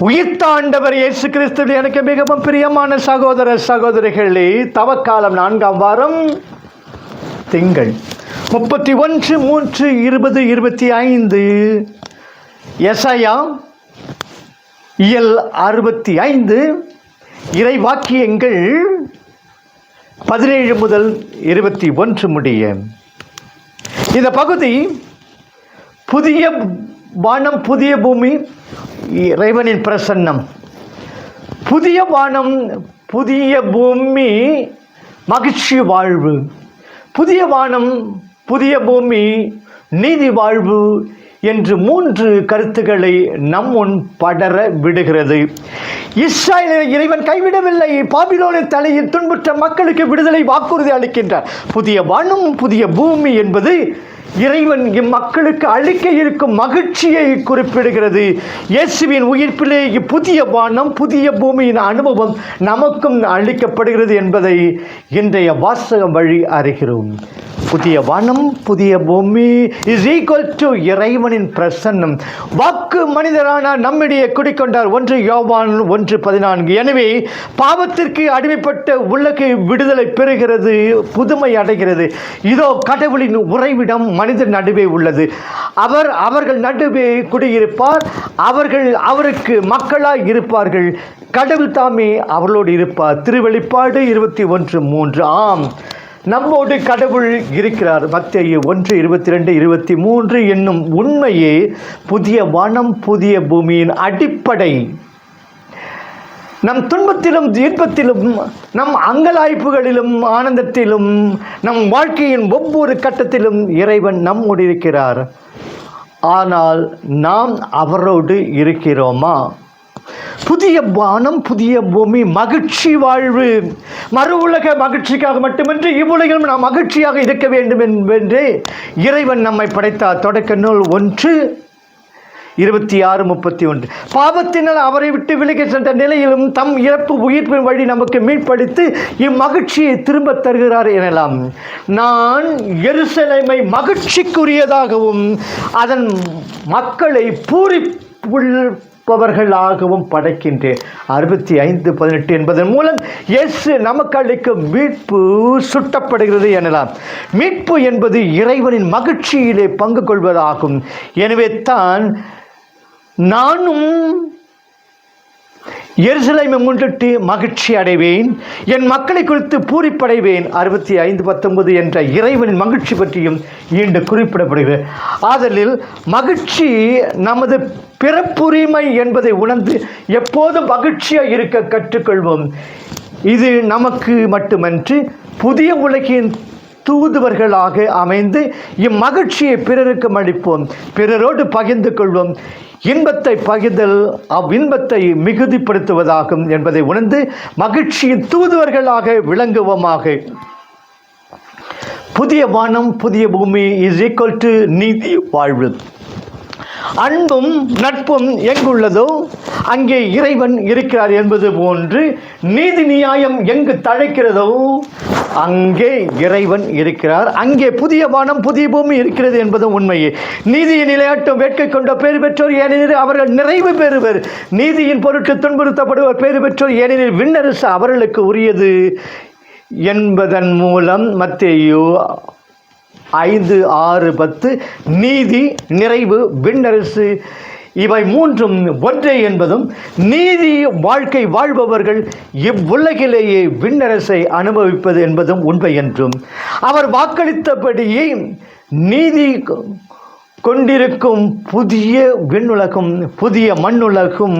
உயிர்த்தாண்டவர் இயேசு கிறிஸ்து எனக்கு மிகவும் பிரியமான சகோதர சகோதரிகளே தவக்காலம் நான்காம் வாரம் திங்கள் முப்பத்தி ஒன்று மூன்று இருபது இருபத்தி ஐந்து எசையா இயல் அறுபத்தி ஐந்து இறை வாக்கியங்கள் பதினேழு முதல் இருபத்தி ஒன்று முடிய. இந்த பகுதி புதிய வானம் புதிய பூமி இறைவனின் பிரசன்னம். புதிய வானம் புதிய பூமி மகிழ்ச்சி வாழ்வு. புதிய வானம் புதிய பூமி நீதி வாழ்வு. என்று மூன்று கருத்துக்களை நம் முன் படர விடுகிறது. இஸ்ராயலை இறைவன் கைவிடவில்லை. பாபிலோனின் தலையில் துன்புற்ற மக்களுக்கு விடுதலை வாக்குறுதி அளிக்கின்றார். புதிய வானம் புதிய பூமி என்பது இறைவன் இம்மக்களுக்கு அளிக்க இருக்கும் மகிழ்ச்சியை குறிப்பிடுகிறது. இயேசுவின் உயிர்ப்பிலே புதிய வானம் புதிய பூமியின் அனுபவம் நமக்கும் அளிக்கப்படுகிறது என்பதை இன்றைய வாசகம் வழி அறிகிறோம். புதிய வனம் புதிய பூமி இஸ் ஈக்குவல் டு இறைவனின் பிரசன்னம். வாக்கு மனிதரான நம்மிடையே குடிக்கொண்டார் ஒன்று யோவான் ஒன்று பதினான்கு. எனவே பாவத்திற்கு அடிமைப்பட்ட உள்ளக்கு விடுதலை பெறுகிறது புதுமை அடைகிறது. இதோ கடவுளின் உறைவிடம் மனிதன் நடுவே உள்ளது. அவர் அவர்கள் நடுவே குடியிருப்பார் அவர்கள் அவருக்கு மக்களாய் இருப்பார்கள். கடவுள் தாமே அவர்களோடு இருப்பார். திருவெளிப்பாடு இருபத்தி ஒன்று மூன்று. ஆம். நம்மோடு கடவுள் இருக்கிறார். மத்திய ஒன்று இருபத்தி ரெண்டு இருபத்தி மூன்று என்னும் உண்மையே புதிய வானம் புதிய பூமியின் அடிப்படை. நம் துன்பத்திலும் இன்பத்திலும் நம் அங்கலாய்ப்புகளிலும் ஆனந்தத்திலும் நம் வாழ்க்கையின் ஒவ்வொரு கட்டத்திலும் இறைவன் நம்மோடு இருக்கிறார். ஆனால் நாம் அவரோடு இருக்கிறோமா? புதிய வானம் புதிய பூமி மகிழ்ச்சி வாழ்வு. மறு உலக மகிழ்ச்சிக்காக மட்டுமின்றி இவ்வுலகிலும் நாம் மகிழ்ச்சியாக இருக்க வேண்டும் என்பென்றே இறைவன் நம்மை படைத்தார் தொடக்க நூல் ஒன்று. இருபத்தி ஆறு முப்பத்தி ஒன்று பாவத்தினால் அவரை விட்டு விலகி சென்ற நிலையிலும் தம் இறப்பு உயிர்ப்பின் வழி நமக்கு மீட்பளித்து இம்மகிழ்ச்சியை திரும்ப தருகிறார் எனலாம். நான் எருசலேமை மகிழ்ச்சிக்குரியதாகவும் அதன் மக்களை பூரி பவர்களாகவும் படைக்கின்றேன். அறுபத்தி ஐந்து பதினெட்டு என்பதன் மூலம் எஸ் நமக்கு அளிக்கும் மீட்பு சுட்டப்படுகிறது எனலாம். மீட்பு என்பது இறைவனின் மகிழ்ச்சியிலே பங்கு கொள்வதாகும். எனவே தான் நானும் எருசலேமை முன்னிட்டு மகிழ்ச்சி அடைவேன். என் மக்களை குறித்து பூரிப்படைவேன். அறுபத்தி ஐந்து பத்தொன்பது என்ற இறைவனின் மகிழ்ச்சி பற்றியும் இன்று குறிப்பிடப்படுகிறது. ஆதலில் மகிழ்ச்சி நமது பிறப்புரிமை என்பதை உணர்ந்து எப்போதும் மகிழ்ச்சியாக இருக்க கற்றுக்கொள்வோம். இது நமக்கு மட்டுமன்று புதிய உலகின் தூதுவர்களாக அமைந்து இம்மகிழ்ச்சியை பிறருக்கு அளிப்போம் பிறரோடு பகிர்ந்து கொள்வோம். இன்பத்தை பகிர்தல் அவ்வின்பத்தை மிகுதிப்படுத்துவதாகும் என்பதை உணர்ந்து மகிழ்ச்சியின் தூதுவர்களாக விளங்குவோமாக. புதிய வானம் புதிய பூமி இஸ் ஈக்குவல் டு நீதி வாழ்வு. அன்பும் நட்பும் எங்குள்ளதோ அங்கே இறைவன் இருக்கிறார் என்பது போன்று நீதி நியாயம் எங்கு தழைக்கிறதோ அங்கே இறைவன் இருக்கிறார். அங்கே புதிய வானம் புதிய பூமி இருக்கிறது என்பதும் உண்மையே. நீதியின் நிலையாட்டும் வேட்கை கொண்ட பேறு பெற்றோர் ஏனெனில் அவர்கள் நிறைவு பெறுவர். நீதியின் பொருட்டு துன்புறுத்தப்படுவர் பேறு பெற்றோர் ஏனெனில் விண்ணரசு அவர்களுக்கு உரியது என்பதன் மூலம் மத்தேயோ ஐந்து ஆறு பத்து நீதி நிறைவு விண்ணரசு இவை மூன்றும் ஒன்றே என்பதும் நீதி வாழ்க்கை வாழ்பவர்கள் இவ்வுலகிலேயே விண்ணரசை அனுபவிப்பது என்பதும் உண்மை என்றும். அவர் வாக்களித்தபடியே நீதி கொண்டிருக்கும் புதிய விண்ணுலகம் புதிய மண்ணுலகம்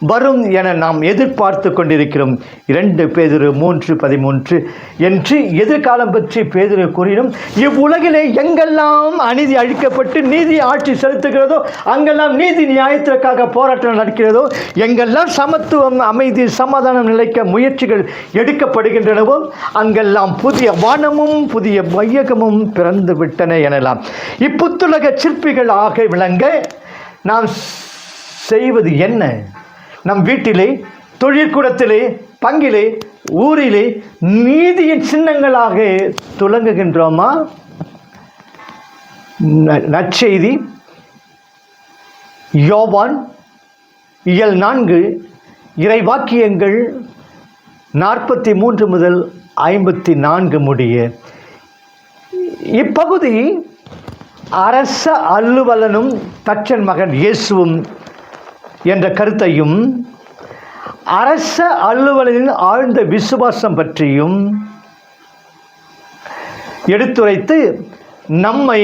வரும் என நாம் எதிர்பார்த்து கொண்டிருக்கிறோம். இரண்டு பேதிரு மூன்று பதிமூன்று என்று எதிர்காலம் பற்றி பேதிரு கூறினும் இவ்வுலகிலே எங்கெல்லாம் அநீதி அழிக்கப்பட்டு நீதி ஆட்சி செலுத்துகிறதோ அங்கெல்லாம் நீதி நியாயத்திற்காக போராட்டம் நடக்கிறதோ எங்கெல்லாம் சமத்துவம் அமைதி சமாதானம் நிலைக்க முயற்சிகள் எடுக்கப்படுகின்றனவோ அங்கெல்லாம் புதிய வானமும் புதிய மையகமும் பிறந்து விட்டன எனலாம். இப்புத்துலக சிற்பிகளாக விளங்க நாம் செய்வது என்ன? நம் வீட்டிலே தொழிற்கூடத்திலே பங்கிலே ஊரிலே நீதியின் சின்னங்களாக துலங்குகின்றோமா? நற்செய்தி. யோவான் இயல் நான்கு இறைவாக்கியங்கள் நாற்பத்தி மூன்று முதல் ஐம்பத்தி நான்கு முடிய. இப்பகுதி அரச அலுவலனும் தச்சன் மகன் இயேசுவும் என்ற கருத்தையும் அரச அலுவலரின் ஆழ்ந்த விசுவாசம் பற்றியும் எடுத்துரைத்து நம்மை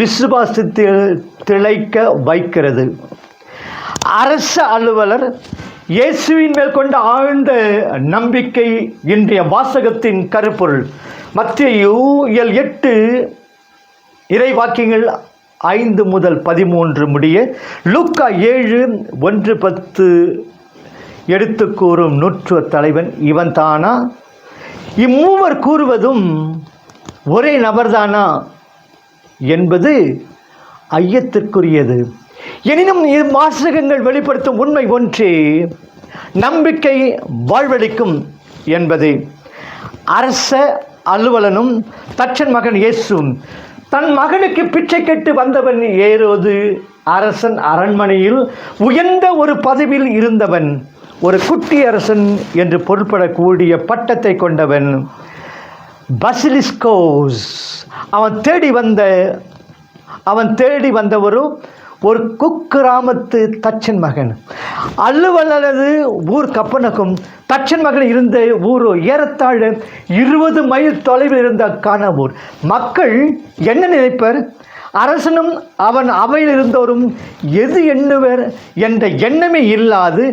விசுவாசத்தில் திளைக்க வைக்கிறது. அரச அலுவலர் இயேசுவின் மேல் கொண்ட ஆழ்ந்த நம்பிக்கை இன்றைய வாசகத்தின் கருப்பொருள். மத்திய எல் எட்டு இறைவாக்கியங்கள் ஐந்து முதல் பதிமூன்று முடிய லூக்கா ஏழு ஒன்று பத்து எடுத்து கூறும் நூற்று தலைவன் இவன் தானா? இம்மூவர் கூறுவதும் ஒரே நபர்தானா? என்பது ஐயத்திற்குரியது. எனினும் இவ்வாசகங்கள் வெளிப்படுத்தும் உண்மை ஒன்றே நம்பிக்கை வாழ்வளிக்கும் என்பது. அரச அலுவலனும் தச்சன் மகன் இயேசும் தன் மகனுக்கு பிச்சை கெட்டு வந்தவன் ஏரோது. அரசன் அரண்மனையில் உயர்ந்த ஒரு பதவியில் இருந்தவன். ஒரு குட்டி அரசன் என்று பொருள்படக்கூடிய பட்டத்தை கொண்டவன். பசிலிஸ்கோஸ் அவன் தேடி வந்த அவன் தேடி வந்த ஒரு ஒரு குக்கிராமத்து தச்சன் மகன். அல்லுவல்லது ஊர் கப்பனுக்கும் தச்சன் மகன் இருந்த ஊரோ ஏறத்தாழ இருபது மைல் தொலைவில் இருந்த காணவூர் மக்கள் என்ன நினைப்பர்? அரசனும் அவன் அவையில் இருந்தோரும் எது எண்ணுவர் என்ற எண்ணமே இல்லாது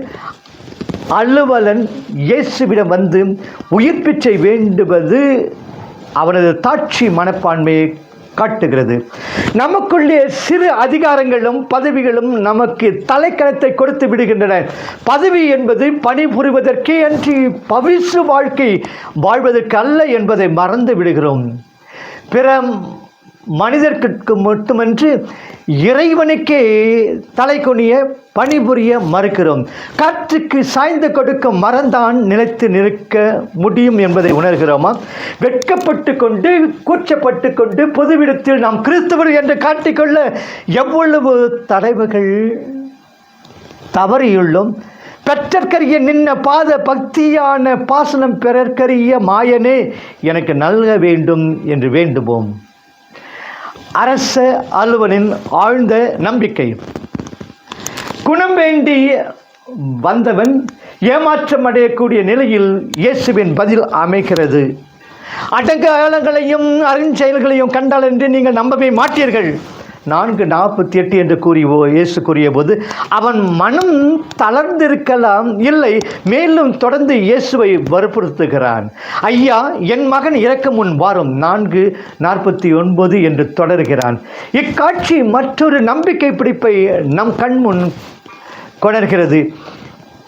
அலுவலன் இயேசுவிடம் வந்து உயிர்ப்பிச்சை வேண்டுவது அவனது தாட்சி மனப்பான்மையை காட்டுகிறது. நமக்குள்ளே சிறு அதிகாரங்களும் பதவிகளும் நமக்கு தலைக்கணத்தை கொடுத்து விடுகின்றன. பதவி என்பது பணிபுரிவதற்கே அன்றி பவிசு வாழ்க்கை வாழ்வதற்கு அல்ல என்பதை மறந்து விடுகிறோம். பிற மனிதர்க்கு மட்டுமன்று இறைவனுக்கே தலை குனிய பணிபுரிய மறுக்கிறோம். காற்றுக்கு சாய்ந்து கொடுக்கும் மரந்தான் நிலைத்து நிற்க முடியும் என்பதை உணர்கிறோமா? வெட்கப்பட்டு கொண்டு கூச்சப்பட்டு கொண்டு பொதுவிடத்தில் நாம் கிறிஸ்தவர் என்று காட்டிக்கொள்ள எவ்வளவு தடைவுகள்? தவறியுள்ளோம். பெற்றற்கரிய நின்ன பாத பக்தியான பாசனம் பெறற்கரிய மாயனே எனக்கு நல்க வேண்டும் என்று வேண்டுவோம் அரச அலுவலின் ஆழ்ந்த நம்பிக்கை. குணம் வேண்டி வந்தவன் ஏமாற்றம் அடையக்கூடிய நிலையில் இயேசுவின் பதில் அமைகிறது. அடங்காலங்களையும் அருஞ்செயல்களையும் கண்டால் என்று நீங்கள் நம்பவே மாட்டீர்கள். நான்கு நாற்பத்தி எட்டு என்று கூறி இயேசு கூறிய போது அவன் மனம் தளர்ந்திருக்கலாம் இல்லை மேலும் தொடர்ந்து இயேசுவை வற்புறுத்துகிறான். ஐயா என் மகன் இறக்க முன் வாரம். நான்கு நாற்பத்தி ஒன்பது என்று தொடர்கிறான். இக்காட்சி மற்றொரு நம்பிக்கை பிடிப்பை நம் கண்முன் கொணர்கிறது.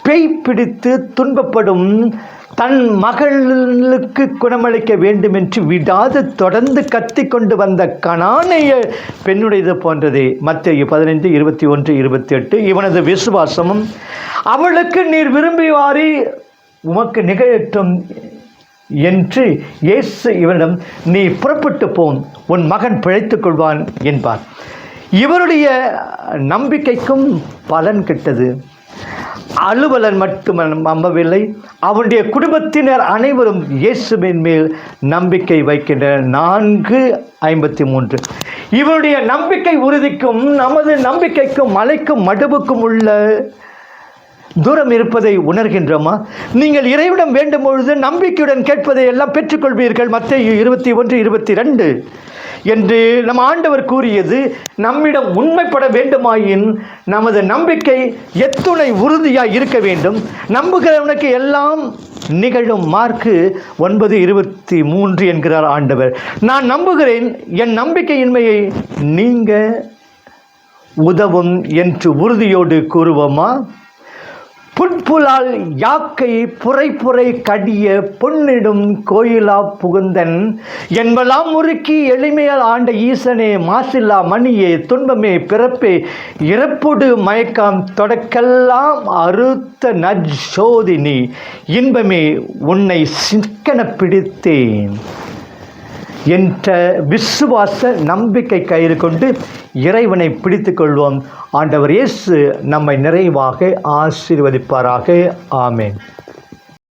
பேய் பிடித்து துன்பப்படும் தன் மகளுக்கு குணமளிக்க வேண்டும் என்று விடாது தொடர்ந்து கத்தி கொண்டு வந்த கணானைய பெண்ணுடையது போன்றதே. மத்திய பதினைந்து இருபத்தி ஒன்று இருபத்தி எட்டு இவனது விசுவாசமும் அவளுக்கு நீர் விரும்பிவாரி உமக்கு நிகழட்டும் என்று இயேசு இவனிடம் நீ புறப்பட்டு போம் உன் மகன் பிழைத்துக் கொள்வான் என்பார். இவருடைய நம்பிக்கைக்கும் பலன் கிட்டது. அலுவலன் மட்டும் நம்பவில்லை அவனுடைய குடும்பத்தினர் அனைவரும் இயேசுவின் மேல் நம்பிக்கை வைக்கின்றனர். நான்கு ஐம்பத்தி மூன்று இவருடைய நம்பிக்கை உறுதிக்கும் நமது நம்பிக்கைக்கும் மலைக்கும் மடுவுக்கும் உள்ள தூரம் இருப்பதை உணர்கின்றோமா? நீங்கள் இறைவிடம் வேண்டும் பொழுது நம்பிக்கையுடன் கேட்பதை எல்லாம் பெற்றுக்கொள்வீர்கள். மத்திய இருபத்தி ஒன்று இருபத்தி ரெண்டு. என்று நம் ஆண்டவர் கூறியது நம்மிடம் உண்மைப்பட வேண்டுமாயின் நமது நம்பிக்கை எத்துணை உறுதியாக இருக்க வேண்டும். நம்புகிறவனுக்கு எல்லாம் நிகழும் மார்க்கு ஒன்பது இருபத்தி மூன்று என்கிறார் ஆண்டவர். நான் நம்புகிறேன் என் நம்பிக்கையின்மையை நீங்க உதவும் என்று உறுதியோடு கூறுவோமா? புட்புலால் யாக்கை புரை புரை கடிய பொன்னிடும் கோயிலா புகுந்தன். என்பலாம் முறுக்கி எளிமையால் ஆண்ட ஈசனே மாசில்லா மணியே துன்பமே பிறப்பே. இறப்புடு மயக்கம் தொடக்கெல்லாம் அறுத்த நஜ்சோதினி இன்பமே உன்னை சிக்கன பிடித்தேன். என்ற விசுவாச நம்பிக்கை கயிறு கொண்டு இறைவனை பிடித்து கொள்வோம் ஆண்டவர் இயேசு நம்மை நிறைவாக ஆசீர்வதிப்பாராக. ஆமேன்.